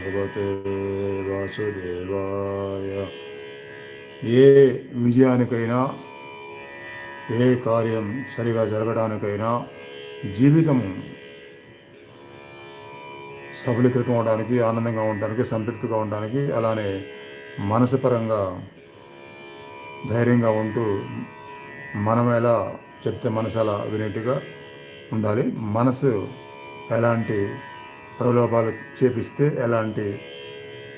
భగవతే వాసుదేవాయ. ఏ విజయానికైనా ఏ కార్యం సరిగా జరగడానికైనా జీవితము సఫలీకృతం అవడానికి ఆనందంగా ఉండడానికి సంతృప్తిగా ఉండడానికి అలానే మనసుపరంగా ధైర్యంగా ఉంటూ మనం ఎలా చెప్తే మనసు అలా వినేట్టుగా ఉండాలి. మనసు ఎలాంటి ప్రలోభాలు చేపిస్తే ఎలాంటి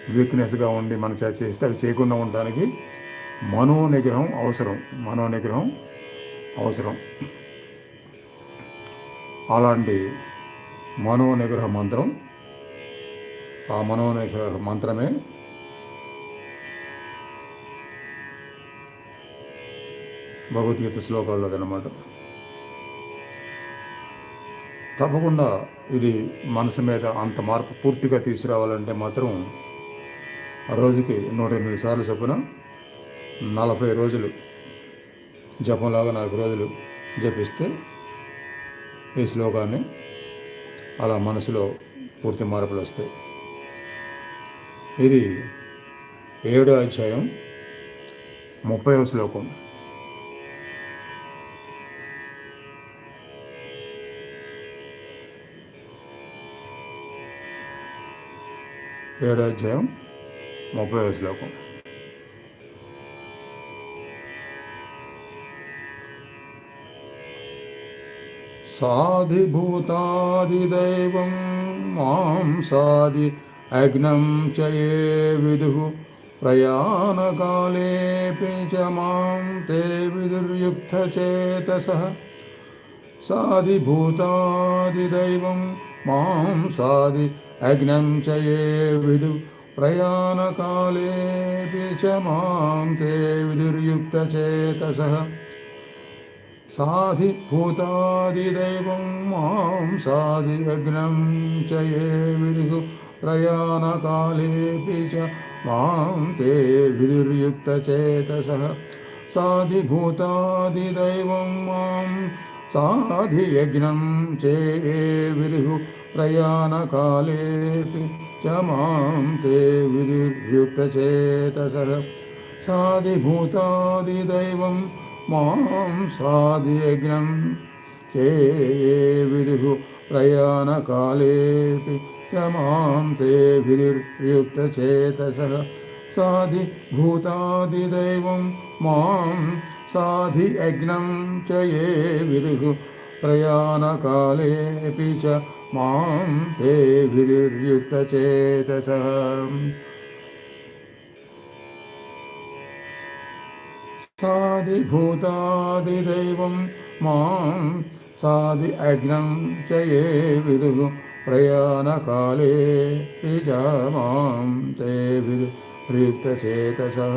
వీక్నెస్గా ఉండి మన చేస్తే అవి చేయకుండా ఉండడానికి మనో నిగ్రహం అవసరం. మనో నిగ్రహం అవసరం. అలాంటి మనోనిగ్రహ మంత్రం ఆ మనోనిగ్రహ మంత్రమే భగవద్గీత శ్లోకాల్లో అనమాట తప్పకుండా ఇది మనసు మీద అంత మార్పు పూర్తిగా తీసుకురావాలంటే మాత్రం ఆ రోజుకి నూట ఎనిమిది సార్లు చొప్పున నలభై రోజులు జపంలాగా నాలుగు రోజులు జపిస్తే ఈ శ్లోకాన్ని అలా మనసులో పూర్తి మార్పులు వస్తాయి. ఇది ఏడో అధ్యాయం ముప్పైవ శ్లోకం. ఏడో అధ్యాయం ముప్పై శ్లోకం సాధిభూతాదిదైవం మాం సాది అగ్నం చ ఏ విదుః ప్రయాణకాలేపి చ మాం తే విదుర్యుక్తచేతసः సాధిభూతాదిదైవం మాం సాది अग्नं च ये विदु प्रयाणकालेऽपि च मां ते विदुर्युक्तचेतसः साधिभूतादिदैवं मां साधि अग्नं च ये विदुः प्रयाणकालेऽपि च मां ते विदुर्युक्तचेतसः साधिभूतादिदैवं मां साधियज्ञं चे ये विदुः प्रयाणकालेऽपि च मां ते विधिर्युक्तचेतसः साधिभूतादिदैवं मां साधियज्ञं चे ये विदुः प्रयाणकालेऽपि च मां ते विधिर्युक्तचेतसः साधिभूतादिदैवं मां साधियज्ञं च ये विदुः प्रयाणकालेऽपि च മാം തേ വിദുര്യുക്തചേതസ സാധിഭൂതാദിദൈവം മാം സാധി അഗ്നം ചയേ വിദു പ്രയാണകാലേ च मां ते विदुक्तचेतसः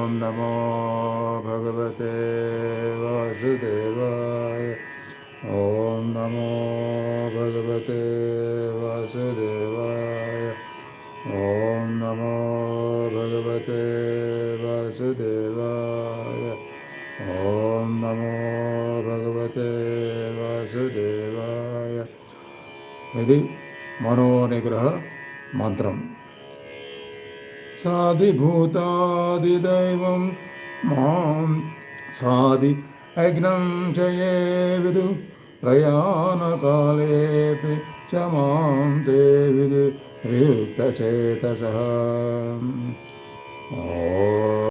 ॐ नमो भगवते वासुदेवाय ॐ नमो भगवते वासुदेवाय ॐ नमो भगवते वासुदेवाय ॐ नमो भगवते वासुदेवाय इति मनोनिग्रहमन्त्रम् साधिभूतादिदैवं मां साधि अग्नं च ये विदु प्रयाणकालेऽपि च मां ते विदु रिक्तचेतसः